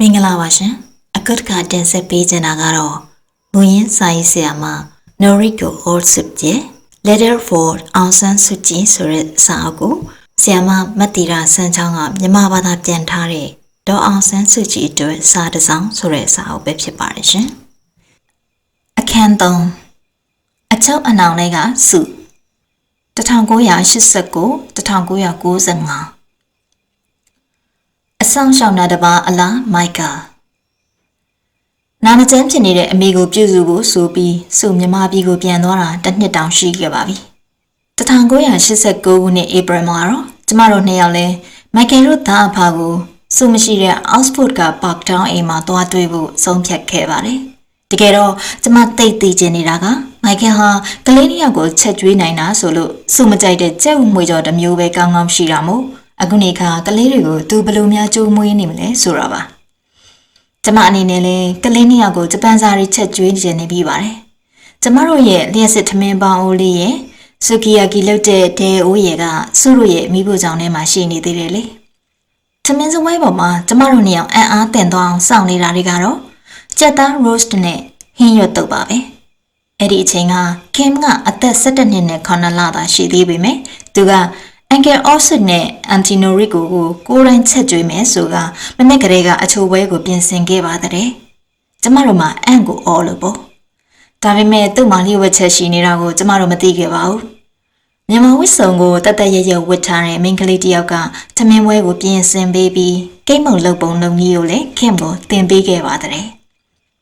မင်္ဂလာပါရှင်အခုတစ်ခါတင်ဆက်ပေးချင်တာကတော့မူရင်းစာရေးဆရာမ Noriko Olsip ရဲ့ Letter for Aung San Suu Kyi ဆိုတဲ့စာအုပ်ကိုဆရာမမတ်တီရာစန်းချောင်းကမြန်မာဘာသာပြန်ထားတဲ့ဒေါ်အောင်ဆန်းစုကြည်အတွက်စာတစ်စောင်ဆိုတဲ့စာအုပ်ပဲဖြစ်ပါတယ်ရှင်အခန်း3အချုပ်အနှောင်လေးကစု1989 1995 အဆောင်ရှောင်းနာတစ်ပါးအလားမိုက်ကနာမကျန်းဖြစ်နေတဲ့အမေကိုပြုစုဖို့ဆိုပြီးစုမြမပြည်ကိုပြန်သွားတာတစ်နှစ်တောင်ရှိခဲ့ပါပြီ1989ခုနှစ်ဧပြီမှာတော့ကျမတို့နှစ်ယောက်လဲမိုက်ကယ်တို့သားအဖကိုစုမရှိတဲ့ Oxford က Park Town အိမ်မှာသွားတွေ့ဖို့ဆုံးဖြတ်ခဲ့ပါတယ်တကယ်တော့ကျမတိတ်သိကျင်နေတာကမိုက်ကယ်ဟာကလေးနှစ်ယောက်ကိုချက်ကျွေးနိုင်တာဆိုလို့စုမကြိုက်တဲ့ကြက်ဥမွေကြော်တစ်မျိုးပဲကောင်းကောင်းရှိတာမို့ အခုနေခါကလေးတွေကိုသူဘယ်လိုများကြိုးမွေးနေမလဲဆိုတာပါကျမအနေနဲ့လည်းကလေးနှစ်ယောက်ကိုဂျပန်စာရီချက်ကျွေးနေနေပြီးပါတယ်ကျမတို့ရဲ့လျှက်စစ်ထမင်းပေါင်းအိုးလေးရဲ့ဆူကီယာကီလုပ်တဲ့ဒဲအိုးရဲ့ကစုတို့ရဲ့မိဖို့ကြောင့်ထဲမှာရှိနေသေးတယ်လေထမင်းစပွဲပေါ်မှာကျမတို့နှစ်ယောက်အံ့အားတန်သွားအောင်စောင့်နေတာတွေကတော့ကြက်သား roast နဲ့ဟင်းရွက်တုပ်ပါပဲအဲ့ဒီအချိန်က Kim ကအသက်17နှစ်နဲ့9လသာရှိသေးပေမဲ့သူက Uncle Osip နဲ့ Antino Rico ကိုကိုယ်တိုင်ချက်ကျွေးမယ်ဆိုကမနေ့ကလေးကအချိုပွဲကိုပြင်ဆင်ခဲ့ပါတဲ့။ကျမတို့မှအံ့ကိုအော်လို့ပေါ့။ဒါပေမဲ့သူ့မှာလျှို့ဝှက်ချက်ရှိနေတာကိုကျမတို့မသိခဲ့ပါဘူး။မြန်မာဝစ်စုံကိုတတ်တရရဝတ်ထားတဲ့မိန်းကလေးတစ်ယောက်ကသမင်းပွဲကိုပြင်ဆင်ပေးပြီးကိတ်မုံလုပ်ပုံလုပ်နည်းကိုလည်းခင်ကိုတင်ပေးခဲ့ပါတဲ့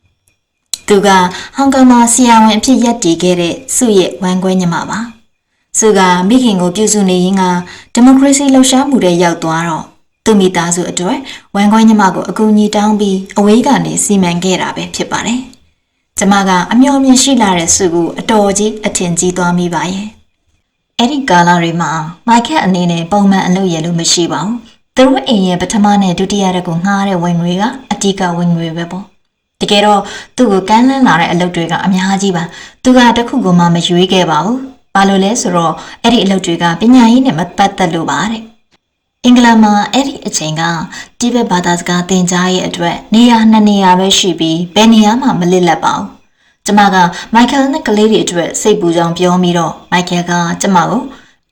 ။သူကဟောင်ကောင်မှာဆီယာဝန်အဖြစ်ရပ်တည်ခဲ့တဲ့စုရဲ့ဝမ်းခွဲညီမပါ။ စုကမိခင်ကိုပြုစုနေရင်းကဒီမိုကရေစီလှုပ်ရှားမှုတွေရောက်သွားတော့သူမိသားစုအတွက်ဝမ်းခွဲညီမကိုအကူအညီတောင်းပြီးအဝေးကနေစီမံခဲ့တာပဲဖြစ်ပါတယ်။ကျမကအမျှော်မြင်ရှိလာတဲ့စုကိုအတော်ကြီးအထင်ကြီးသွားမိပါရဲ့။အဲ့ဒီကာလတွေမှာမိုက်ခက်အနေနဲ့ပုံမှန်အလုပ်ရလို့မရှိပါဘူး။သူတို့အိမ်ရဲ့ပထမနဲ့ဒုတိယတက်ကိုငှားတဲ့ဝင်ငွေကအတိကဝင်ငွေပဲပေါ့။တကယ်တော့သူ့ကိုကမ်းလှမ်းလာတဲ့အလုပ်တွေကအများကြီးပါ။သူကတခုကမှမရွေးခဲ့ပါဘူး။ ဘာလို့လဲဆိုတော့အဲ့ဒီအလုပ်တွေကပညာရေးနဲ့မပတ်သက်လို့ပါတဲ့အင်္ဂလန်မှာအဲ့ဒီအချိန်ကတိဘက်ဘာသာစကားသင်ကြားရေးအတွက်နေရာနှစ်နေရာပဲရှိပြီးဘယ်နေရာမှမလစ်လက်ပါဘူး။ကျမကမိုက်ကယ်နဲ့ကလေးတွေအတွက်စိတ်ပူကြောင်ပြောပြီးတော့မိုက်ကယ်ကကျမကို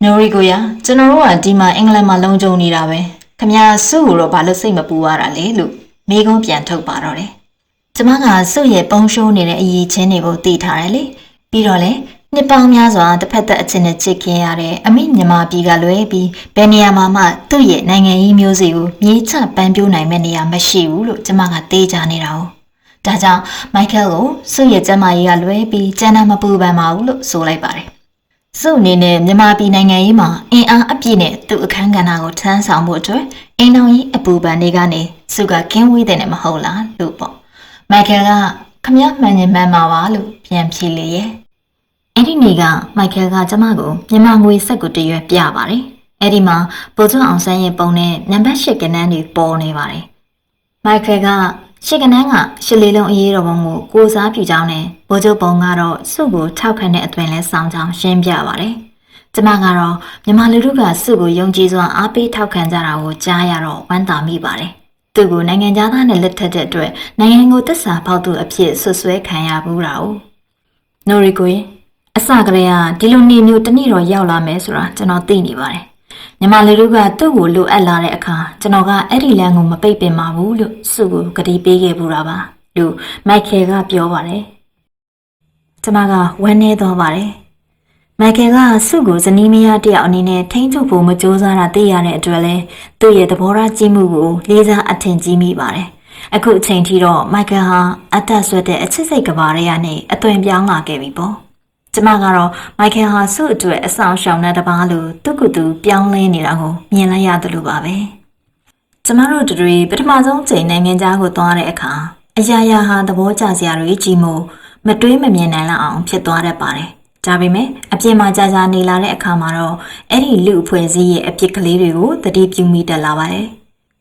နိုရီကိုရကျွန်တော်တို့ကဒီမှာအင်္ဂလန်မှာလုံခြုံနေတာပဲ။ခမညာစုကိုတော့ဘာလို့စိတ်မပူရတာလဲလို့မိကုန်းပြန်ထုတ်ပါတော့တယ်။ကျမကစုရဲ့ပုံရှိုးနေတဲ့အရေးချင်းတွေကိုသိထားတယ်လေ။ပြီးတော့လေ နှစ်ပေါင်းများစွာတစ်ဖက်သက်အချင်းနဲ့ချစ်ခင်ရတဲ့အမိမြန်မာပြည်ကလွဲပြီးဘယ်နေရာမှာမှသူ့ရဲ့နိုင်ငံရေးမျိုးစီကိုမြေချပန်းပြိုးနိုင်မဲ့နေရာမရှိဘူးလို့ကျမကသိကြနေတာ哦။ဒါကြောင့်မိုက်ကယ်ကိုစု့ရဲ့ကျမကြီးကလွဲပြီးကျန်တာမပူပန်ပါဘူးလို့ဆိုလိုက်ပါတယ်။စုအနေနဲ့မြန်မာပြည်နိုင်ငံရေးမှာအင်အားအပြည့်နဲ့သူ့အခန်းကဏ္ဍကိုထမ်းဆောင်ဖို့အတွက်အင်တော်ကြီးအပူပန်တွေကနေစုကကင်းဝေးတဲ့နဲ့မဟုတ်လားလို့ပေါ့။မိုက်ကယ်ကခမရမှန်ရင်မှန်ပါပါလို့ပြန်ဖြေလေရဲ့။ အဲ့ဒီနေ့ကမိုက်ကယ်ကကျမကိုမြန်မာငွေစက်ကိုတရွက်ပြပါတယ်။အဲ့ဒီမှာပိုကျွန်းအောင်ဆန်းရဲ့ပုံနဲ့နံပါတ်၈ကနန်းတွေပေါ်နေပါတယ်။မိုက်ကယ်ကရှစ်ကနန်းကရှစ်လေးလုံးအရေးတော်ပုံကိုကိုစားပြုကြောင်းနဲ့ဘိုးချုပ်ပုံကတော့စုကိုထောက်ခံတဲ့အသွင်လဲဆောင်ကြောင်းရှင်းပြပါတယ်။ကျမကတော့မြန်မာလူထုကစုကိုယုံကြည်စွာအားပေးထောက်ခံကြတာကိုကြားရတော့ဝမ်းသာမိပါတယ်။သူကိုနိုင်ငံသားနဲ့လက်ထက်တဲ့အတွက်နိုင်ငံကိုတစ္ဆာပေါက်သူအဖြစ်ဆွဆွဲခံရဘူးတာ哦။နိုရီကို အစကတည်းကဒီလိုနေမျိုးတနေ့တော့ရောက်လာမယ်ဆိုတာကျွန်တော်သိနေပါတယ်။ညီမလေးတို့ကသူ့ကိုလိုအပ်လာတဲ့အခါကျွန်တော်ကအဲ့ဒီလမ်းကိုမပိတ်ပင်ပါဘူးလို့စုကိုကတိပေးခဲ့ပူတာပါလို့မိုက်ကယ်ကပြောပါတယ်။ကျွန်မကဝမ်းနည်းသွားပါတယ်။မိုက်ကယ်ကစုကိုဇနီးမယားတယောက်အနေနဲ့ထိန်းချုပ်ဖို့မကြိုးစားတာသိရတဲ့အတွက်လဲသူ့ရဲ့သဘောထားကြီးမှုကိုလေးစားအထင်ကြီးမိပါတယ်။အခုအချိန်ထိတော့မိုက်ကယ်ဟာအသက်ဆွဲတဲ့အချစ်စိတ်ကဘာတွေကနေအသွင်ပြောင်းလာခဲ့ပြီပေါ့။ ကျမကတော့မိုက်ကယ်ဟာစု့အတွက်အဆောင်ရှောင်တဲ့တပားလိုသူ့ကူသူပြောင်းလဲနေတာကိုမြင်လိုက်ရတယ်လို့ပါပဲကျမတို့တွေပထမဆုံးချိန်နိုင်ငံသားကိုသွားတဲ့အခါအရာရာဟာသဘောကျစရာတွေကြီးမို့မတွေးမမြင်နိုင်လောက်အောင်ဖြစ်သွားတတ်ပါတယ်ဒါပေမဲ့အပြင်မှာကြာကြာနေလာတဲ့အခါမှာတော့အဲ့ဒီလူအဖွဲ့အစည်းရဲ့အပြစ်ကလေးတွေကိုတတိပြုမိတက်လာပါတယ်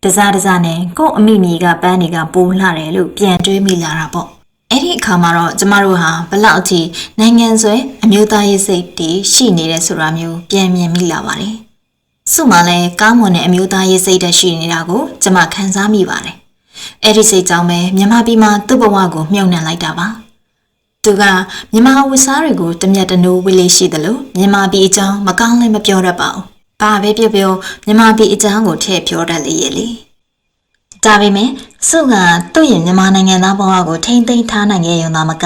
တစားတစားနဲ့ကို့အမိမိကပန်းတွေကပိုးလှတယ်လို့ပြန်တွေးမိလာတာပေါ့ အဲ့ဒီအခါမှာတော့ကျမတို့ဟာဘလောက်အထိနိုင်ငံဆွဲအမျိုးသားရေးစိတ်တည်ရှိနေတဲ့ဆိုတာမျိုးပြန်မြင်မိလာပါတယ်။စုမှလည်းကောင်းမွန်တဲ့အမျိုးသားရေးစိတ်တက်ရှိနေတာကိုကျမခံစားမိပါတယ်။အဲ့ဒီစိတ်ကြောင့်ပဲမြန်မာပြည်မှာသူ့ဘဝကိုမြုံနှံလိုက်တာပါသူကမြန်မာဝတ်စားတွေကိုတမျက်တနိုးဝေးလေးရှိတယ်လို့မြန်မာပြည်အကြောင်းမကောင်းလည်းမပြောတတ်ပါဘူးဘာပဲပြောပြောမြန်မာပြည်အကြောင်းကိုထည့်ပြောတတ်လေရဲ့လေဒါပေမဲ့ စုကသူ့ရဲ့မြန်မာနိုင်ငံသားဘဝကိုထိမ့်သိမ်းထားနိုင်ခဲ့ရုံသာမက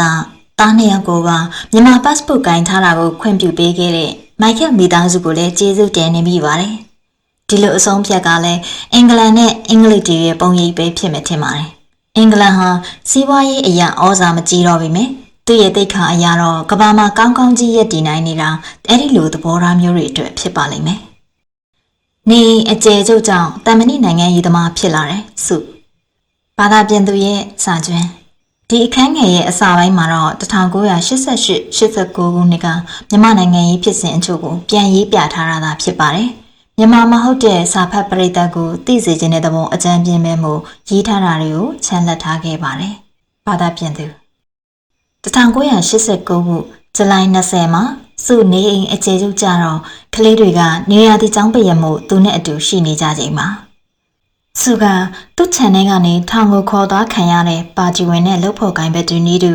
တားနှစ်ယောက်ကိုပါမြန်မာ passport ကင်ထားတာကိုခွင့်ပြုပေးခဲ့တဲ့မိုက်ကယ်မိသားစုကိုလည်းကျေးဇူးတင်နေမိပါတယ်ဒီလိုအဆုံးဖြတ်ကလည်းအင်္ဂလန်နဲ့အင်္ဂလိပ်တွေရဲ့ပုံရိပ်ပဲဖြစ်မယ်ထင်ပါတယ်အင်္ဂလန်ဟာစီးပွားရေးအရာဩဇာမကြီးတော့ပေမဲ့သူ့ရဲ့တိတ်ခါအရာတော့ကဘာမှာကောင်းကောင်းကြီးရက်တည်နိုင်နေတာအဲ့ဒီလိုသဘောထားမျိုးတွေအတွက်ဖြစ်ပါလိမ့်မယ်နေအကျယ်ကျုပ်ကြောင့်တမန်နီနိုင်ငံရေးသမားဖြစ်လာတယ်စု ဘာသာပြန်သူရဲ့စာကျွန်းဒီအခန်းငယ်ရဲ့အစပိုင်းမှာတော့1988 89ခုနှစ်ကမြန်မာနိုင်ငံရေးဖြစ်စဉ်အချို့ကိုပြန်ရေးပြထားတာသာဖြစ်ပါတယ်။မြန်မာမဟုတ်တဲ့စာဖတ်ပရိသတ်ကိုသိစေခြင်းတဲ့သဘောအကြံပြင်းမဲ့မှုရေးထားတာတွေကိုချန်လက်ထားခဲ့ပါတယ်။ဘာသာပြန်သူ1989ခုဇူလိုင်20မှာစုနေအိမ်အခြေကျကြတော့ကလေးတွေကနေရာတီချောင်းပရမှုသူနဲ့အတူရှိနေကြချိန်မှာ စုကသူ့ခြံထဲကနေထောင်ကိုခေါ်သွားခံရတဲ့ပါဂျီဝင်နဲ့လှုပ်ဖို့ကိုင်းဘက်တူနီးတူ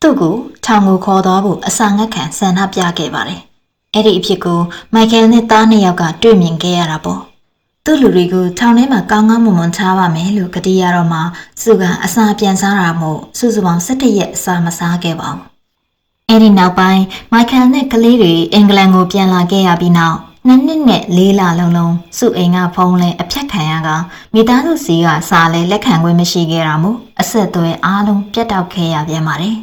သူ့ကိုထောင်ကိုခေါ်သွားဖို့အစာငတ်ခံဆန္ဒပြခဲ့ပါတယ်။အဲ့ဒီအဖြစ်ကိုမိုက်ကယ်နဲ့သားနှစ်ယောက်ကတွေ့မြင်ခဲ့ရတာပေါ့။သူ့လူတွေကိုထောင်ထဲမှာကောင်းကောင်းမွန်မွန်ချပါမယ်လို့ကတိရတော့မှစုကအစာပြန်စားတာမို့စုစုပေါင်း၁၇ရက်အစာမစားခဲ့ပါဘူး။အဲ့ဒီနောက်ပိုင်းမိုက်ကယ်နဲ့ကလေးတွေအင်္ဂလန်ကိုပြန်လာခဲ့ရပြီးနောက် နှစ်နှစ်နဲ့လေးလလုံးလုံးစုအိမ်ကဖုံးလဲအဖြတ်ခံရကမိသားစုစီကစာလဲလက်ခံခွင့်မရှိခဲ့တာမို့အဆက်အသွယ်အားလုံးပြတ်တောက်ခဲ့ရပြန်ပါတယ်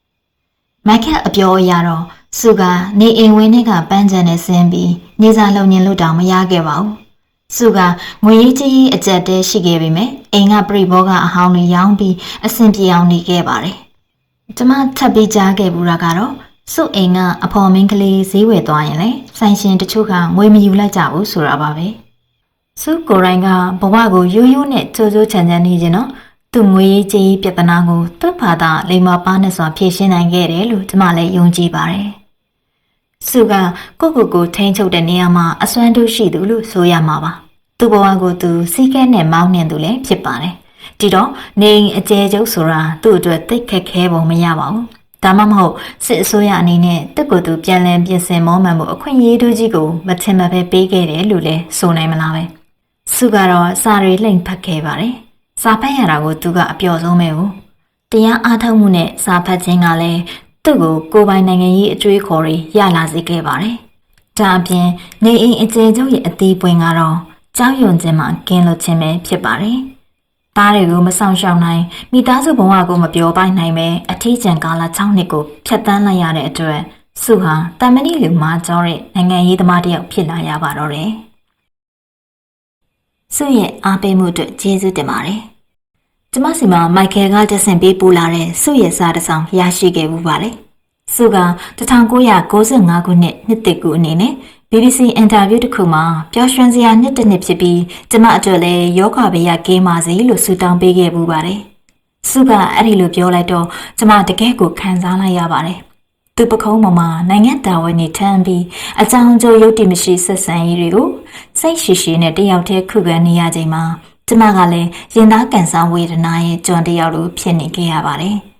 ။မိုက်ကက်အပြောအရတော့စုကနေအိမ်ဝင်းထဲကပန်းချန်နဲ့ဆင်းပြီးနေစာလုံညင်လို့တောင်မရခဲ့ပါဘူး။စုကငွေရေးကြေးရေးအကျက်တဲရှိခဲ့ပေမဲ့အိမ်ကပြိဘောကအဟောင်းတွေရောင်းပြီးအဆင်ပြေအောင်နေခဲ့ပါတယ်။ကျမထပ်ပြီးကြားခဲ့ဘူးတာကတော့ စုအိမ်ကအဖော်မင်းကလေးဈေးဝယ်သွားရင်လေဆိုင်ရှင်တချို့ကငွေမယူလိုက်ကြဘူးဆိုတာပါပဲစုကိုရိုင်းကဘဝကိုရိုးရိုးနဲ့ကြိုးကြိုးချမ်းချမ်းနေခြင်းတော့သူငွေရေးကြေးရေးပြဿနာကိုသူ့ဘာသာလိမ္မာပါနဲ့စွာဖြေရှင်းနိုင်ခဲ့တယ်လို့ကျွန်မလည်းယုံကြည်ပါတယ်စုကကိုကိုကိုထိန်းချုပ်တဲ့နေရာမှာအစွမ်းတူရှိသူလို့ဆိုရမှာပါသူ့ဘဝကိုသူစီးကဲနဲ့မောင်းနှင်သူလည်းဖြစ်ပါတယ်ဒီတော့နေအိမ်အကျဲကျုပ်ဆိုတာသူ့အတွက်တိတ်ခက်ခဲပုံမရပါဘူး ဒါမှမဟုတ်စစ်အစိုးရအနေနဲ့တက်ကိုယ်သူပြန်လည်ပြင်ဆင်မောမှန်မှုအခွင့်အရေးတို့ကြီးကိုမထင်မှတ်ပဲပေးခဲ့တယ်လို့လဲဆိုနိုင်မလားပဲစုကတော့စာရီလိမ့်ဖတ်ခဲ့ပါတယ်စာဖတ်ရတာကိုသူကအပျော်ဆုံးပဲကိုတရားအားထုတ်မှုနဲ့စာဖတ်ခြင်းကလည်းသူ့ကိုကိုယ်ပိုင်နိုင်ငံရေးအကျွေးခေါ်တွေရလာစေခဲ့ပါတယ်ဒါအပြင်နေအိမ်အကျယ်ချုပ်ရဲ့အသေးပွင့်ကတော့ကြောက်ရွံ့ခြင်းမှကင်းလွတ်ခြင်းပဲဖြစ်ပါတယ် သားတွေကိုမဆောင်ရှောင်နိုင်မိသားစုဘဝကိုမပြောပိုင်နိုင်ပဲအထီးကျန်ကာလ6နှစ်ကိုဖျက်ဆီးလိုက်ရတဲ့အတွက်စုဟာတမဏိလူမာကျော်တဲ့နိုင်ငံရေးသမားတစ်ယောက်ဖြစ်လာရပါတော့တယ်။စုရဲ့အားပေးမှုအတွက်ကျေးဇူးတင်ပါတယ်။ကျမစီမှာမိုက်ကယ်ကတက်ဆင်ပေးပို့လာတဲ့စုရဲ့စာတစ်စောင်ရရှိခဲ့မှုပါတယ်။စုက1995ခုနှစ်နှစ်တကူအနေနဲ့ BBC အင်တာဗျူးတစ်ခုမှာပျော်ရွှင်စရာနှစ်တစ်နှစ်ဖြစ်ပြီးကျမအတွက်လည်းယောဂဗေယကင်းပါစေလို့ဆုတောင်းပေးခဲ့ပူပါတယ်။စုကအဲ့ဒီလိုပြောလိုက်တော့ကျမတကယ်ကိုခံစားလိုက်ရပါတယ်။သူပခုံးပေါ်မှာနိုင်ငံတာဝန်နေထမ်းပြီးအကြောင်းကျိုးရုပ်တည်မရှိဆက်ဆံရေးတွေကိုစိတ်ရှိရှိနဲ့တယောက်တည်းခုခံနေရချိန်မှာကျမကလည်းရင်သားကန်စားဝေဒနာရဲ့ကြွန်တယောက်လိုဖြစ်နေခဲ့ရပါတယ်။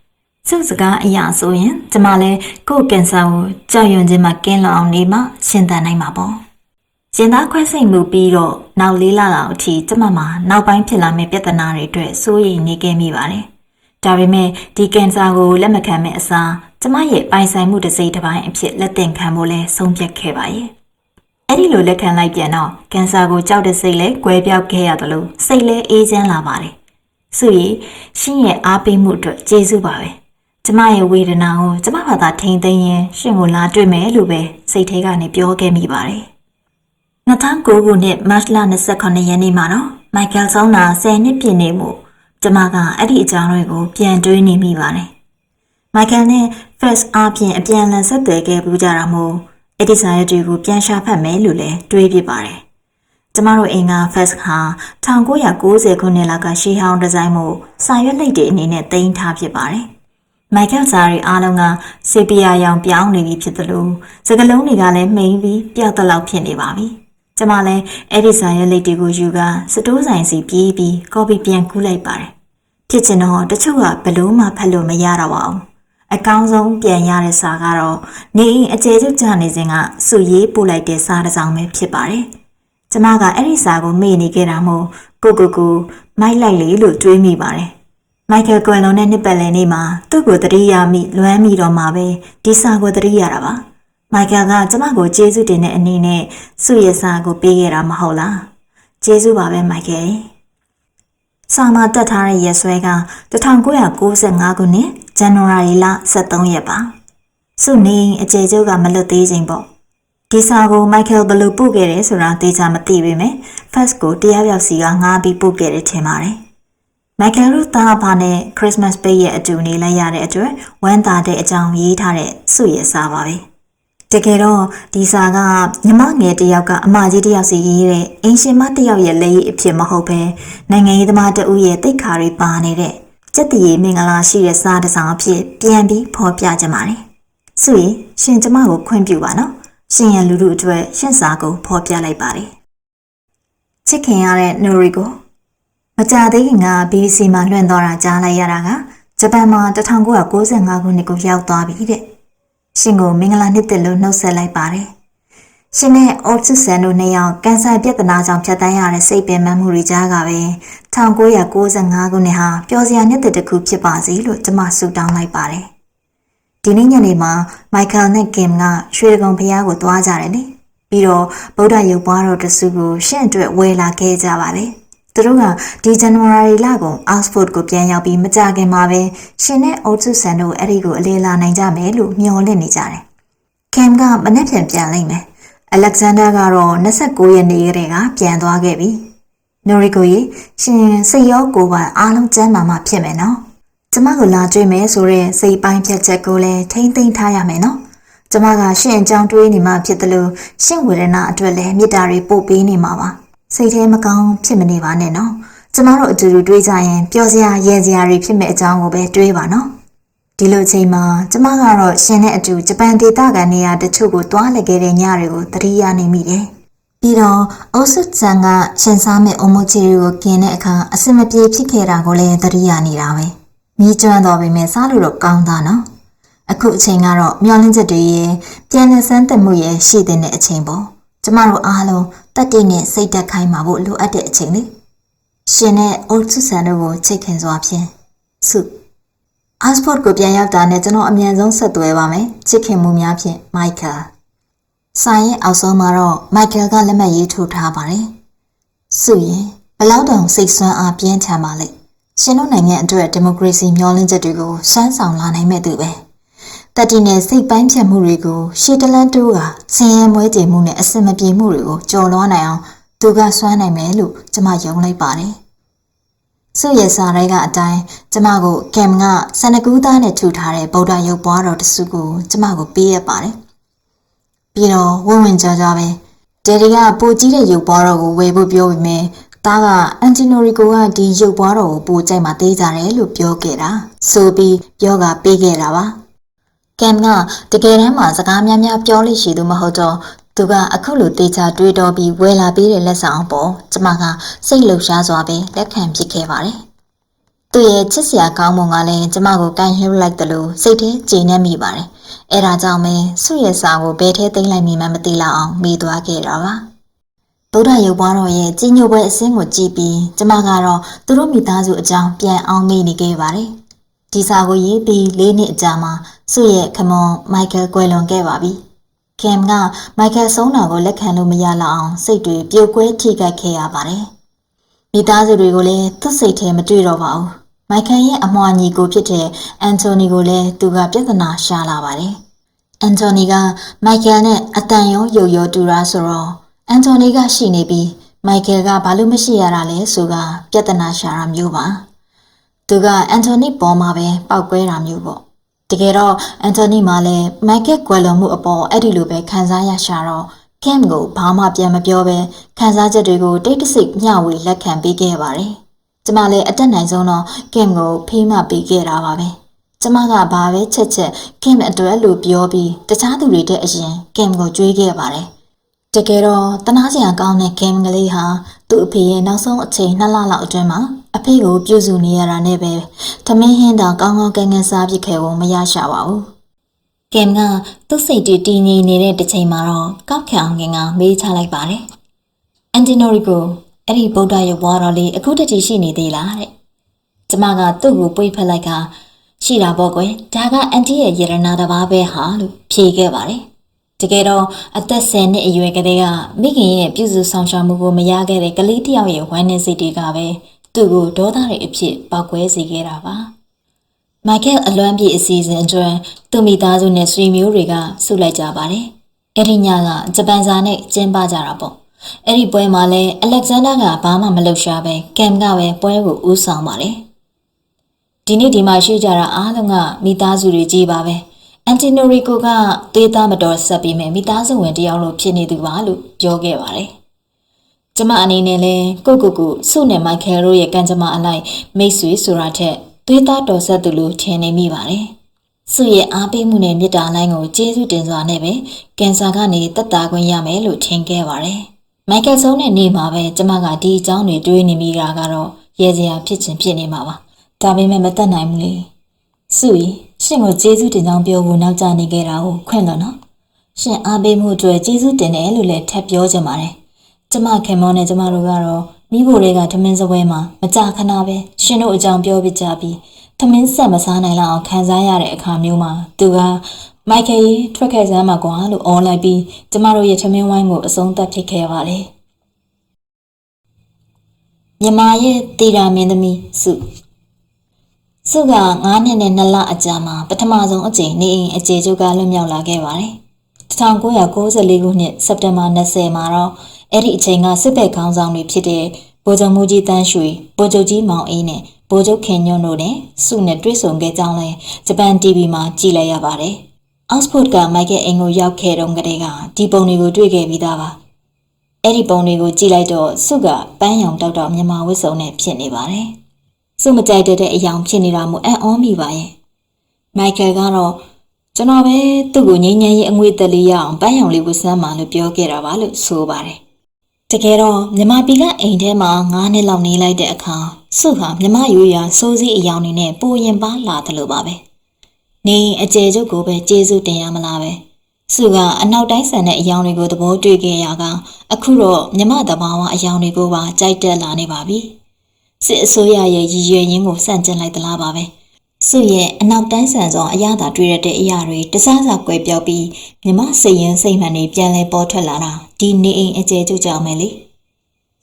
စုစကားအရာဆိုရင်ကျမလည်းကိုယ့်ကင်ဆာကိုကြောက်ရွံ့ခြင်းမှကင်းလွတ်အောင်နေမှရှင်းသန်နိုင်မှာပေါ့။ရင်သားခွဲစိတ်မှုပြီးတော့နောက်လေးလလောက်အထိကျမမှာနောက်ပိုင်းဖြစ်လာမယ့်ပြဿနာတွေအတွက်စိုးရိမ်နေခဲ့မိပါတယ်။ဒါပေမဲ့ဒီကင်ဆာကိုလက်မခံမဲ့အစားကျမရဲ့ပိုင်ဆိုင်မှုတစ်စိတ်တစ်ပိုင်းအဖြစ်လက်သင့်ခံဖို့လဲဆုံးဖြတ်ခဲ့ပါရဲ့။အဲ့ဒီလိုလက်ခံလိုက်ပြန်တော့ကင်ဆာကိုကြောက်တဲ့စိတ်လဲကွဲပြောက်ခဲ့ရတယ်လို့စိတ်လဲအေးချမ်းလာပါတယ်။စုရီရှင်ရဲ့အားပေးမှုအတွက်ကျေးဇူးပါပဲ။ ကျမရဲ့ဝေဒနာကိုကျမဘာသာထိန်သိမ်းရင်ရှင်ကိုလာတွေ့မယ်လို့ပဲစိတ်ထဲကနေပြောခဲ့မိပါတယ်။2009ခုနှစ်မတ်လ29ရက်နေ့မှာတော့မိုက်ကယ်ဆောင်နာ10နှစ်ပြည့်နေမှုကျမကအဲ့ဒီအကြောင်းတွေကိုပြန်တွေးနေမိပါတယ်။မိုက်ကယ်နဲ့ first အပြင်အပြန်အလှန်ဆက်သွယ်ခဲ့ပူးကြတာမို့အဲ့ဒီစာရွက်တွေကိုပြန်ရှာဖတ်မယ်လို့လည်းတွေးပြပါတယ်။ကျမတို့အိမ်က first ဟာ1990ခုနှစ်လောက်ကရှီဟောင်းဒီဇိုင်းမှုစာရွက်လိပ်တွေအနေနဲ့တင်ထားဖြစ်ပါတယ်။ မိုက်ကယ်စာရီအားလုံးကစေပီယာရောင်ပြောင်းနေပြီဖြစ်သလိုစကလုံးတွေကလည်းမှိန်ပြီးပျောက်တလောက်ဖြစ်နေပါပြီကျမလည်းအဲ့ဒီစာရဲ့လိပ်တွေကိုယူကစတိုးဆိုင်စီပြေးပြီးကော်ပီပြန်ကူးလိုက်ပါတယ်ဖြစ်ချင်တော့တချို့ကဘလို့မှဖတ်လို့မရတော့ပါဘူးအကောင်းဆုံးပြန်ရတဲ့စာကတော့နေအိမ်အကျယ်ကျကြနေစဉ်ကစုရေးပို့လိုက်တဲ့စာတစ်စောင်ပဲဖြစ်ပါတယ်ကျမကအဲ့ဒီစာကိုမေ့နေခဲ့တာမို့ကိုကိုကိုမိုက်လိုက်လေလို့တွေးမိပါတယ် မိုက်ကယ်ကွယ်လွန်တဲ့နှစ်ပတ်လည်နေ့မှာသူ့ကိုတတိယမိလွမ်းမိတော့မှပဲဒီစာကိုတတိယတာပါမိုက်ကယ်ကကျမကိုကျေးဇူးတင်တဲ့အနေနဲ့စုရဲ့စာကိုပေးခဲ့တာမဟုတ်လားကျေးဇူးပါပဲမိုက်ကယ်စာမတက်ထားတဲ့ရက်စွဲက1995ခုနှစ်ဇန်နဝါရီလ23ရက်ပါစုနေအကျေကျုပ်ကမလွတ်သေးခြင်းပေါ့ဒီစာကိုမိုက်ကယ်ဘယ်လိုပို့ခဲ့တယ်ဆိုတာသိချာမသိပေမဲ့ first ကိုတရားပြောက်စီကငားပြီးပို့ခဲ့တယ်ထင်ပါတယ် မိုက်ကယ်တို့သားဘာနဲ့ Christmas ပေးရဲ့အတူနေလိုက်ရတဲ့အတွက်ဝမ်းသာတဲ့အကြောင်းရေးထားတဲ့စုရဲ့စာပါပဲတကယ်တော့ဒီစာကညီမငယ်တယောက်ကအမကြီးတယောက်စီရေးတဲ့အင်ရှင်မတယောက်ရဲ့လက်ရည်အဖြစ်မဟုတ်ပဲနိုင်ငံရေးသမားတဦးရဲ့တိတ်ခါတွေပါနေတဲ့စက်တရေမင်္ဂလာရှိတဲ့စာတစ်စောင်အဖြစ်ပြန်ပြီးဖော်ပြကြပါတယ်။စုရင်ရှင်ကျမကိုခွင့်ပြုပါနော်။ရှင်ရလူလူအတွက်ရှင်စာကိုဖော်ပြလိုက်ပါတယ်။ချစ်ခင်ရတဲ့နိုရီကို မကြသေးခင်က BBC မှာလွှင့်သွားတာကြားလိုက်ရတာကဂျပန်မှာ1995ခုနှစ်ကိုရောက်သွားပြီတဲ့။ရှင်ကိုမင်္ဂလာနှစ်သက်လို့နှုတ်ဆက်လိုက်ပါတယ်။ရှင်နဲ့အော်ချစ်ဆန်တို့နှစ်ယောက်ကန်ဆာပြဿနာကြောင့်ဖြတ်တန်းရတဲ့စိတ်ပင်ပန်းမှုတွေကြားကပဲ1995ခုနှစ်ဟာပျော်စရာနှစ်သက်တစ်ခုဖြစ်ပါစေလို့ကျွန်မဆုတောင်းလိုက်ပါတယ်။ဒီနေ့ညနေမှာမိုက်ကယ်နဲ့ကင်ကရွှေဒဂုံဖျားကိုသွားကြတယ်လေ။ပြီးတော့ဗုဒ္ဓရုပ်ပွားတော်တစုကိုရှင့်အတွက်ဝယ်လာခဲ့ကြပါတယ်။ သူတို့ကဒီဇန်နဝါရီလကုန်အောက်စ်ဖို့ဒ်ကိုပြန်ရောက်ပြီးမကြခင်မှာပဲရှင်နဲ့အိုတူဆန်တို့အဲ့ဒီကိုအလေးလာနိုင်ကြမယ်လို့မျှော်လင့်နေကြတယ်။ကင်ကမနေ့ပြန်ပြန်လိမ့်မယ်။အလက်ဇန်ဒါကတော့29ရက်နေ့ကတည်းကပြန်သွားခဲ့ပြီ။နိုရီကိုကြီးရှင်စိတ်ရောကိုယ်ပါအားလုံးကျန်းမာမှဖြစ်မယ်နော်။ကျမကိုလာကြွေးမယ်ဆိုတဲ့စိတ်ပိုင်းဖြတ်ချက်ကိုလည်းထိမ့်သိမ့်ထားရမယ်နော်။ကျမကရှင်အကြောင်းတွေးနေမှဖြစ်တယ်လို့ရှင်ဝေဒနာအတွက်လည်းမေတ္တာတွေပို့ပေးနေမှာပါ။ စိတ်ထဲမကောင်းဖြစ်မနေပါနဲ့နော်။ကျမတို့အတူတူတွေးကြရင်ပျော်စရာရဲစရာတွေဖြစ်မဲ့အကြောင်းကိုပဲတွေးပါနော်။ဒီလိုချိန်မှာကျမကတော့ရှင်နဲ့အတူဂျပန်ဒေသခံနေရာတချို့ကိုတွားလက်ခဲ့တဲ့ညတွေကိုသတိရနေမိတယ်။ပြီးတော့အိုဆွတ်ဆန်ကရှင်စားမဲ့အုံမိုချီတွေကိုกินတဲ့အခါအစင်မပြေဖြစ်ခဲ့တာကိုလည်းသတိရနေတာပဲ။မိကျွမ်းတော်ပေမဲ့စားလို့တော့ကောင်းသားနော်။အခုအချိန်ကတော့မျောလင်းချက်တွေရဲ့ပြန်လည်စမ်းသပ်မှုရဲ့ရှိတဲ့အချိန်ပေါ့။ ကျမတို့အားလုံးတက်တိနဲ့စိတ်တက်ခိုင်းမှာဖို့လိုအပ်တဲ့အချိန်လေ။ရှင်နဲ့အိုဆွတ်ဆန်တို့ကိုချိတ်ခင်စွာဖြင့်ဆု passport ကိုပြန်ရောက်တာနဲ့ကျွန်တော်အမြန်ဆုံးဆက်သွယ်ပါမယ်ချစ်ခင်မှုများဖြင့် Michael ဆိုင်ရဲ့အောက်ဆုံးမှာတော့ Michael ကလက်မှတ်ရေးထိုးထားပါတယ်စုရင်ဘလောက်တောင်စိတ်ဆွမ်းအားပြင်းထန်ပါလိမ့်ရှင်တို့နိုင်ငံအတွက်ဒီမိုကရေစီမျှော်လင့်ချက်တွေကိုစမ်းဆောင်လာနိုင်မဲ့သူပဲ တက်တီနဲ့စိတ်ပိုင်းဖြတ်မှုတွေကိုရှေတလန်းတိုးကဆင်းရဲမွဲတေမှုနဲ့အစင်မပြေမှုတွေကိုကြော်လွှားနိုင်အောင်သူကစွမ်းနိုင်မယ်လို့ကျွန်မယုံလိုက်ပါတယ်စုရဲ့စာရိုက်ကအတိုင်းကျမကိုကင်ကစနကူးသားနဲ့ထူထားတဲ့ဗုဒ္ဓရုပ်ပွားတော်တစုကိုကျမကိုပေးရပါတယ်။ပြီးတော့ဝဝင်ဝင်ကြကြပဲဒယ်ဒီကပိုကြီးတဲ့ရုပ်ပွားတော်ကိုဝယ်ဖို့ပြောပြီးမြဲတားကအန်တီနိုရီကိုကဒီရုပ်ပွားတော်ကိုပိုကြိုက်မှသေးကြတယ်လို့ပြောခဲ့တာဆိုပြီးပြောကပေးခဲ့တာပါ ကင်ကတကယ်တမ်းမှာစကားများများပြောလို့ရှိသူမဟုတ်တော့သူကအခုလိုတေချာတွေးတော်ပြီးဝယ်လာပေးတဲ့လက်ဆောင်ပေါ်ကျမကစိတ်လှုပ်ရှားစွာပဲလက်ခံဖြစ်ခဲ့ပါတယ်။သူ့ရဲ့ချစ်စရာကောင်းမှုကလည်းကျမကိုကန်လှုပ်လိုက်တယ်လို့စိတ်ထဲကျေနပ်မိပါတယ်။အဲဒါကြောင့်ပဲဆုရဲ့စာကိုဘယ်ထဲသိမ်းလိုက်မိမှမသိလောက်အောင်မိသွားခဲ့တာပါ။ဗုဒ္ဓရုပ်ပွားတော်ရဲ့ကြီးညိုပွဲအစင်းကိုကြည့်ပြီးကျမကတော့သူတို့မိသားစုအကြောင်းပြန်အောင်မေ့နေခဲ့ပါတယ်။ဒီစာကိုရေးပြီး၄နှစ်အကြာမှာ ဆုရဲ့ခမွန်မိုက်ကယ်ကွယ်လွန်ခဲ့ပါပြီ။ကင်ကမိုက်ကယ်ဆုံးတာကိုလက်ခံလို့မရလောက်အောင်စိတ်တွေပြုတ်ကွဲထိခိုက်ခဲ့ရပါတယ်။မိသားစုတွေကိုလည်းသူ့စိတ်ထဲမတွေ့တော့ပါဘူး။မိုက်ကယ်ရဲ့အမွှာညီကိုဖြစ်တဲ့အန်တိုနီကိုလည်းသူကပြဿနာရှာလာပါတယ်။အန်တိုနီကမိုက်ကယ်နဲ့အတန်ရောယုံရောတူတာဆိုတော့အန်တိုနီကရှိနေပြီးမိုက်ကယ်ကဘာလို့မရှိရတာလဲဆိုကပြဿနာရှာတာမျိုးပါ။သူကအန်တိုနီပေါ်မှာပဲပောက်ကွဲတာမျိုးပေါ့ တကယ်တော့အန်တိုနီမှာလည်းမိုက်ကက်ကွယ်လွန်မှုအပေါ်အဲ့ဒီလိုပဲခံစားရရှာတော့ကမ်ကိုဘာမှပြန်မပြောဘဲခံစားချက်တွေကိုတိတ်တဆိတ်မျှဝေလက်ခံပေးခဲ့ပါတယ်။ကျမလည်းအတက်နိုင်ဆုံးတော့ကမ်ကိုဖေးမပေးခဲ့တာပါပဲ။ကျမကဘာပဲချက်ချက်ကမ်အတွက်လို့ပြောပြီးတခြားသူတွေတဲ့အရင်ကမ်ကိုကြွေးခဲ့ပါတယ်တကယ်တော့တနာစရာကောင်းတဲ့ကင်ကလေးဟာသူ့အဖေရဲ့နောက်ဆုံးအချိန်နှစ်လလောက်အတွင်းမှာ အဖေကိုပြုစုနေရတာနဲ့ပဲသမင်းဟင်းတောင်ကောင်းကောင်းကင်ကင်စားပြစ်ခဲ့ဖို့မရရှာပါဘူး။ကင်ကသူ့စိတ်တည်တည်ငြိမ်နေတဲ့တစ်ချိန်မှာတော့ကောက်ခံအောင်ကင်ကမေးချလိုက်ပါတယ်။အန်တီနိုရီကိုအဲ့ဒီဗုဒ္ဓရဲ့ဝါတော်လေးအခုတည်းရှိနေသေးလားတဲ့။ကျမကသူ့ကိုပွေ့ဖက်လိုက်ကရှိတာပေါ့ကွယ်။ဒါကအန်တီရဲ့ယရနာတစ်ပါးပဲဟာလို့ဖြေခဲ့ပါတယ်။တကယ်တော့အသက်10နှစ်အရွယ်ကလေးကမိခင်ရဲ့ပြုစုဆောင်ရှောက်မှုကိုမရခဲ့တဲ့ကလေးတစ်ယောက်ရဲ့ဝမ်းနည်းစိတ်တွေကပဲ သူ့ကိုဒေါသတွေအဖြစ်ပောက်ကွဲစေခဲ့တာပါ။မိုက်ကယ်အလွမ်းပြေအစီအစဉ်အတွက်သူ့မိသားစုနဲ့ဆွေမျိုးတွေကဆုလိုက်ကြပါတယ်။အဲ့ဒီညကဂျပန်စာနဲ့ကျင်းပကြတာပေါ့။အဲ့ဒီပွဲမှာလည်းအလက်ဇန်ဒါကဘာမှမလုပ်ရှာပဲကမ်ကပဲပွဲကိုဦးဆောင်ပါတယ်။ဒီနေ့ဒီမှာရှိကြတာအားလုံးကမိသားစုတွေကြီးပါပဲ။အန်တီနိုရီကိုကသေးသားမတော်ဆက်ပြီးမယ်မိသားစုဝင်တယောက်လိုဖြစ်နေသူပါလို့ပြောခဲ့ပါတယ်။ ကျမအနေနဲ့လဲကိုကိုကိုစုနဲ့မိုက်ကယ်တို့ရဲ့ကံကြမ္မာအလိုက်မိတ်ဆွေဆိုတာထက်သေးသားတော်ဆက်သူလို့ထင်နေမိပါတယ်။စုရဲ့အားပေးမှုနဲ့မေတ္တာလိုင်းကိုကျေးဇူးတင်စွာနဲ့ပဲကင်ဆာကနေတက်တာခွင့်ရမယ်လို့ထင်ခဲ့ပါတယ်။မိုက်ကယ်ဆုံးတဲ့နေ့မှာပဲကျမကဒီအကြောင်းတွေတွေးနေမိတာကတော့ရဲစရာဖြစ်ချင်ဖြစ်နေမှာပါ။ဒါပေမဲ့မတတ်နိုင်ဘူးလေ။စုရီရှင်ကိုကျေးဇူးတင်ကြောင်းပြောဖို့နောက်ကျနေခဲ့တာကိုခွင့်လို့နော်ရှင်အားပေးမှုအတွက်ကျေးဇူးတင်တယ်လို့လည်းထပ်ပြောချင်ပါတယ် ကျမခင်မောနဲ့ကျမတို့ကတော့မိဖို့တွေကထမင်းစပွဲမှာမကြခဏပဲရှင်တို့အကြောင်းပြောပြကြပြီးထမင်းဆက်မစားနိုင်လောက်အောင်ခံစားရတဲ့အခါမျိုးမှာသူကမိုက်ကယ်ကြီးထွက်ခဲ့စမ်းမှာကွာလို့អော်လိုက်ပြီးကျမတို့ရဲ့ထမင်းဝိုင်းကိုအဆုံးသတ်ဖြစ်ခဲ့ပါတယ်မြမရဲ့တီရာမင်းသမီးစုစုက9နှစ်နဲ့2လအကြာမှာပထမဆုံးအကြိမ်နေအိမ်အခြေချုပ်ကလွတ်မြောက်လာခဲ့ပါတယ်။1994ခုနှစ်စက်တင်ဘာ20မှာတော့ အဲ့ဒီအချိန်ကစစ်ဘက်ခေါင်းဆောင်တွေဖြစ်တဲ့ဗိုလ်ချုပ်မူကြီးတန်းရွှေဗိုလ်ချုပ်ကြီးမောင်အေးနဲ့ဗိုလ်ချုပ်ခင်ညွန့်တို့နဲ့စုနဲ့တွေ့ဆုံခဲ့ကြောင်းလဲဂျပန် TV မှာကြည့်လိုက်ရပါတယ်။ Oxford ကမိုက်ကယ်အင်ကိုရောက်ခဲ့တုန်းကတည်းကဒီပုံတွေကိုတွေ့ခဲ့ပြီးသားပါ။အဲ့ဒီပုံတွေကိုကြည့်လိုက်တော့စုကပန်းရောင်တောက်တောက်မြန်မာဝတ်စုံနဲ့ဖြစ်နေပါတယ်။စုမကြိုက်တတ်တဲ့အယောင်ဖြစ်နေတာမို့အံ့ဩမိပါရဲ့မိုက်ကယ်ကတော့ကျွန်တော်ပဲသူ့ကိုငိမ့်ငိမ့်ရေးအငွေသက်လေးရအောင်ပန်းရောင်လေးဝတ်ဆမ်းပါလို့ပြောခဲ့တာပါလို့ဆိုပါတယ် တကယ်တော့မြမပီကအိမ်ထဲမှာ9နှစ်လောက်နေလိုက်တဲ့အခါစုဟာမြမရိုးရာစိုးစည်းအယောင်တွေနဲ့ပူရင်ပါလာတယ်လို့ပါပဲနေအကျယ်ချုပ်ကိုပဲကျေးဇူးတင်ရမလားပဲစုကအနောက်တိုင်းဆန်တဲ့အယောင်တွေကိုသဘောတွေ့ခဲ့ရကအခုတော့မြမတဘာဝအယောင်တွေကိုပါကြိုက်တက်လာနေပါပြီ။စစ်အစိုးရရဲ့ရည်ရွယ်ရင်းကိုစန့်ကျင်လိုက်သလားပါပဲ စုရဲ့အနောက်တန်းဆန်ဆုံးအရသာတွေ့ရတဲ့အရာတွေတစားစားကွဲပြောက်ပြီးမြမစိတ်ရင်စိတ်မှန်တွေပြန်လဲပေါ်ထွက်လာတာဒီနေအိမ်အကျယ်ကျကြောင်ပဲလေ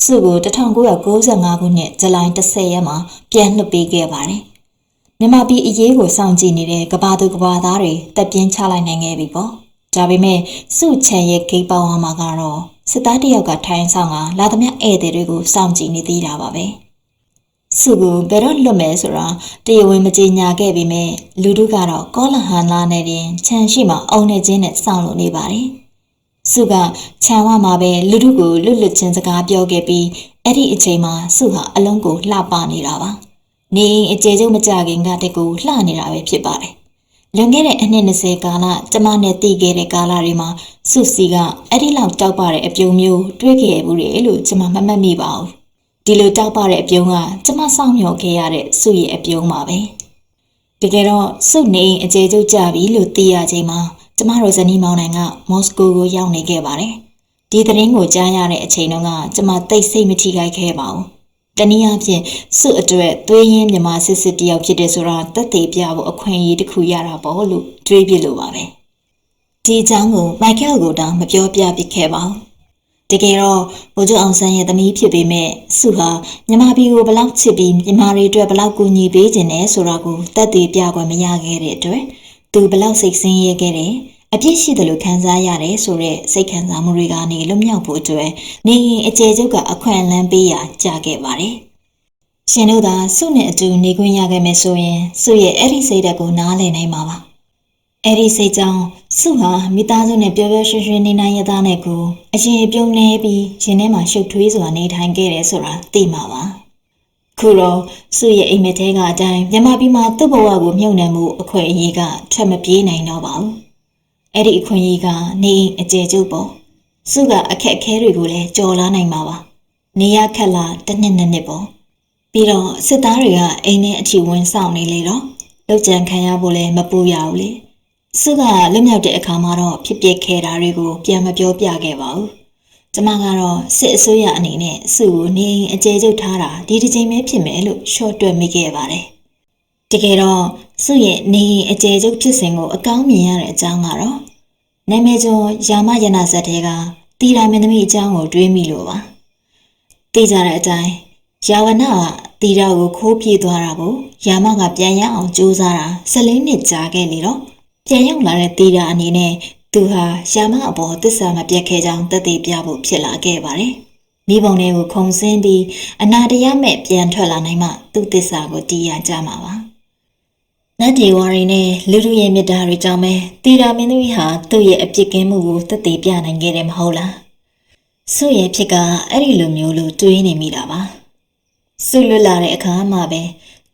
စုကို1995ခုနှစ်ဇူလိုင်10ရက်မှာပြန်လွှတ်ပေးခဲ့ပါတယ်မြမပြည်အရေးကိုစောင့်ကြည့်နေတဲ့ကဘာသူကဘာသားတွေတက်ပြင်းချလိုက်နိုင်ခဲ့ပြီပေါ့ဒါပေမဲ့စုချန်ရဲ့ဂိတ်ပေါဝါမှာကတော့စစ်သားတယောက်ကထိုင်ဆောင်ကလာသမျှဧည့်သည်တွေကိုစောင့်ကြည့်နေသေးတာပါပဲ စုကိုဘယ်တော့လွတ်မယ်ဆိုတာတရားဝင်မကြေညာခဲ့ပေမဲ့လူတို့ကတော့ကောလဟန်လာနဲ့တင်ခြံရှိမှအုံနေခြင်းနဲ့စောင့်လို့နေပါတယ်။စုကခြံဝမှာပဲလူတို့ကိုလွတ်လွတ်ချင်းစကားပြောခဲ့ပြီးအဲ့ဒီအချိန်မှာစုဟာအလုံးကိုလှပနေတာပါ။နေအိမ်အကျယ်ကျုပ်မကြခင်ကတည်းကလှနေတာပဲဖြစ်ပါတယ်။လွန်ခဲ့တဲ့အနှစ်20ကာလကျမနဲ့တည်ခဲ့တဲ့ကာလတွေမှာစုစီကအဲ့ဒီလောက်တောက်ပတဲ့အပြုံမျိုးတွေ့ခဲ့ရဘူးလေလို့ကျမမမှတ်မိပါဘူး။ ဒီလိုတောက်ပတဲ့အပြုံးကကျမစောင့်မျှော်ခဲ့ရတဲ့စုရဲ့အပြုံးပါပဲတကယ်တော့စုနေအိမ်အကျယ်ကျုပ်ကြပြီလို့သိရချိန်မှာကျမတို့ဇနီးမောင်နှံကမော်စကိုကိုရောက်နေခဲ့ပါတယ်ဒီသတင်းကိုကြားရတဲ့အချိန်တုန်းကကျမတိတ်ဆိတ်မထိခိုက်ခဲ့ပါဘူးတနည်းအားဖြင့်စုအတွက်သွေးရင်းမြမစစ်စစ်တယောက်ဖြစ်တယ်ဆိုတာတက်သေးပြဖို့အခွင့်အရေးတစ်ခုရတာပေါ့လို့တွေးပြလို့ပါပဲဒီအကြောင်းကိုမိုက်ကယ်ကိုတောင်မပြောပြပြခဲ့ပါဘူး တကယ်တော့ဗိုလ်ချုပ်အောင်ဆန်းရဲ့သမီးဖြစ်ပေမဲ့စုဟာမြမပြည်ကိုဘလောက်ချစ်ပြီးမြမတွေအတွက်ဘလောက်ကူညီပေးခြင်းလဲဆိုတာကိုတက်တည်ပြခွင့်မရခဲ့တဲ့အတွက်သူဘလောက်စိတ်ဆင်းရဲခဲ့တယ်အပြစ်ရှိတယ်လို့ခံစားရတယ်ဆိုတဲ့စိတ်ခံစားမှုတွေကနေလွတ်မြောက်ဖို့အတွက်နေရင်အကျေကျုပ်ကအခွင့်အလမ်းပေးရာကြာခဲ့ပါတယ်ရှင်တို့သာစုနဲ့အတူနေခွင့်ရခဲ့မယ်ဆိုရင်စုရဲ့အဲ့ဒီစိတ်ဓာတ်ကိုနားလည်နိုင်မှာပါအဲ့ဒီစိတ်ကြောင့် စုဟာမိသားစုနဲ့ပျော်ပျော်ရွှင်ရွှင်နေနိုင်ရသားနဲ့ကိုအရင်ပြုံးနေပြီးရင်ထဲမှာရှုပ်ထွေးစွာနေထိုင်ခဲ့တယ်ဆိုတာသိမှာပါခုတော့စုရဲ့အိမ်မက်ထဲကအတိုင်းမြမပြီးမှသူ့ဘဝကိုမြုပ်နှံမှုအခွင့်အရေးကထွက်မပြေးနိုင်တော့ပါဘူးအဲ့ဒီအခွင့်အရေးကနေအကျယ်ကျုပ်ပေါ့စုကအခက်အခဲတွေကိုလည်းကြော်လာနိုင်မှာပါနေရခက်လာတစ်နှစ်နှစ်နှစ်ပေါ့ပြီးတော့စစ်သားတွေကအိမ်ထဲအချီဝင်ဆောင်နေလေတော့လောက်ကြံခံရဖို့လည်းမပူရဘူးလေ စုကလွတ်မြောက်တဲ့အခါမှာတော့ဖြစ်ပျက်ခဲ့တာတွေကိုပြန်မပြောပြခဲ့ပါဘူးကျမကတော့စစ်အစိုးရအနေနဲ့စုကိုနေအိမ်အကျယ်ချုပ်ထားတာဒီတစ်ချိန်ပဲဖြစ်မယ်လို့ရှော့တွက်မိခဲ့ပါတယ်တကယ်တော့စုရဲ့နေအိမ်အကျယ်ချုပ်ဖြစ်စဉ်ကိုအကောင်းမြင်ရတဲ့အကြောင်းကတော့နာမည်ကျော်ရာမယနာဇတ်တွေကတီရာမင်းသမီးအကြောင်းကိုတွေးမိလို့ပါသိကြတဲ့အတိုင်းယာဝနာကတီရာကိုခိုးပြေးသွားတာကိုယာမကပြန်ရအောင်ကြိုးစားတာ၁၄နှစ်ကြာခဲ့နေတော့ ပြန်ရောက်လာတဲ့တီရာအနေနဲ့သူဟာယာမအပေါ်တစ္ဆာမပြတ်ခဲ့ကြောင်းသက်သေပြဖို့ဖြစ်လာခဲ့ပါတယ်မိဘုံတွေကိုခုံစင်းပြီးအနာတရားမဲ့ပြန်ထွက်လာနိုင်မှသူ့တစ္ဆာကိုတီးရကြမှာပါနတ်ဒီဝါရီနဲ့လူလူရဲ့မြတ်တာတွေကြောင့်ပဲတီရာမင်းသမီးဟာသူ့ရဲ့အပြစ်ကင်းမှုကိုသက်သေပြနိုင်ခဲ့တယ်မဟုတ်လားဆုရဲ့ဖြစ်ကအဲ့ဒီလိုမျိုးလို့တွေးနေမိတာပါဆုလွတ်လာတဲ့အခါမှပဲ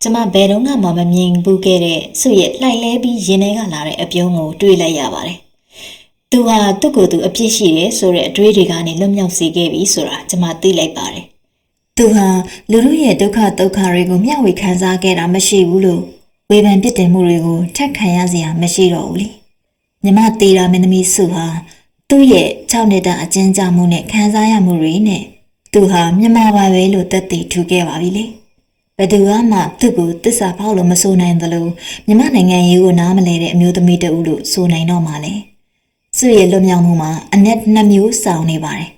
ကျမဘယ်တော့မှမမြင်ဘူးခဲ့တဲ့ဆုရဲ့လှိုင်လဲပြီးရင်ထဲကလာတဲ့အပြုံးကိုတွေးလိုက်ရပါတယ်သူဟာသူ့ကိုယ်သူအပြစ်ရှိတယ်ဆိုတဲ့အတွေးတွေကနေလွတ်မြောက်စေခဲ့ပြီဆိုတာကျမသိလိုက်ပါတယ်သူဟာလူလူရဲ့ဒုက္ခဒုက္ခတွေကိုမျှဝေခံစားခဲ့တာမရှိဘူးလို့ဝေဖန်ပြစ်တင်မှုတွေကိုထက်ခံရစရာမရှိတော့ဘူးလေမြမသေးတာမင်းသမီးစုဟာသူ့ရဲ့6နှစ်တာအကျဉ်းချမှုနဲ့ခံစားရမှုတွေနဲ့သူဟာမြမပါပဲလို့သက်သေထူခဲ့ပါပြီလေ ဘယ်သူမှသူ့ကိုတစ္ဆာဖောက်လို့မဆိုနိုင်သလိုမြမနိုင်ငံရေးကိုနားမလဲတဲ့အမျိုးသမီးတဦးလို့ဆိုနိုင်တော့မှလေစုရဲ့လွတ်မြောက်မှုမှာအနက်နှစ်မျိုးဆောင်နေပါတယ်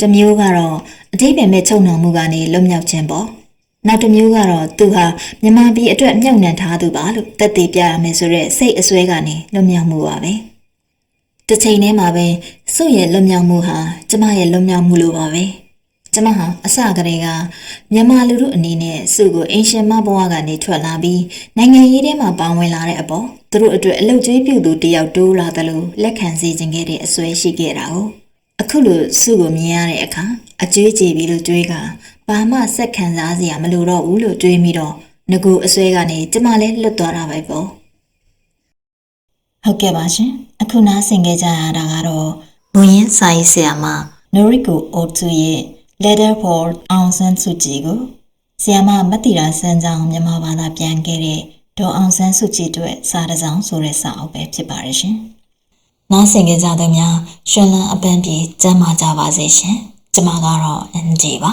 တစ်မျိုးကတော့အတိတ်ပဲမဲ့ချုပ်နှောင်မှုကနေလွတ်မြောက်ခြင်းပေါ့နောက်တစ်မျိုးကတော့သူဟာမြမပြည်အတွက်မြုပ်နှံထားသူပါလို့သက်သေပြရမယ်ဆိုရက်စိတ်အစွဲကနေလွတ်မြောက်မှုပါပဲတစ်ချိန်တည်းမှာပဲစုရဲ့လွတ်မြောက်မှုဟာကျမရဲ့လွတ်မြောက်မှုလိုပါပဲ ကျမဟာအစကတည်းကမြန်မာလူထုအနေနဲ့စုကိုအင်ရှင်မဘဝကနေထွက်လာပြီးနိုင်ငံရေးထဲမှာပါဝင်လာတဲ့အပေါ်သူတို့အတွက်အလုတ်ကျွေးပြုသူတယောက်တိုးလာတယ်လို့လက်ခံစေခြင်းခဲ့တဲ့အစွဲရှိခဲ့တာကိုအခုလိုစုကိုမြင်ရတဲ့အခါအကျွေးကြည်ပြီးလို့ကြွေးကဘာမှစက်ခံစားစရာမလိုတော့ဘူးလို့တွေးမိတော့ငကူအစွဲကနေကျမလည်းလွတ်သွားတာပဲပေါ့ဟုတ်ကဲ့ပါရှင်အခုနားဆင်ခဲ့ကြရတာကတော့ဘုရင်စာရေးဆရာမနိုရီကိုအိုတူရဲ့ Letter for အောင်ဆန်းစုကြည်ကိုဆရာမမတိရာစန်းကြောင်းမြန်မာဘာသာပြန်ခဲ့တဲ့ဒေါ်အောင်ဆန်းစုကြည်အတွက်စာတစ်စောင်ဆိုတဲ့စာအုပ်ပဲဖြစ်ပါရဲ့ရှင်နားဆင်ကြကြတဲ့များရှင်လန်းအပန်းပြေကျမ်းမာကြပါစေရှင်ကျမကတော့ NG ပါ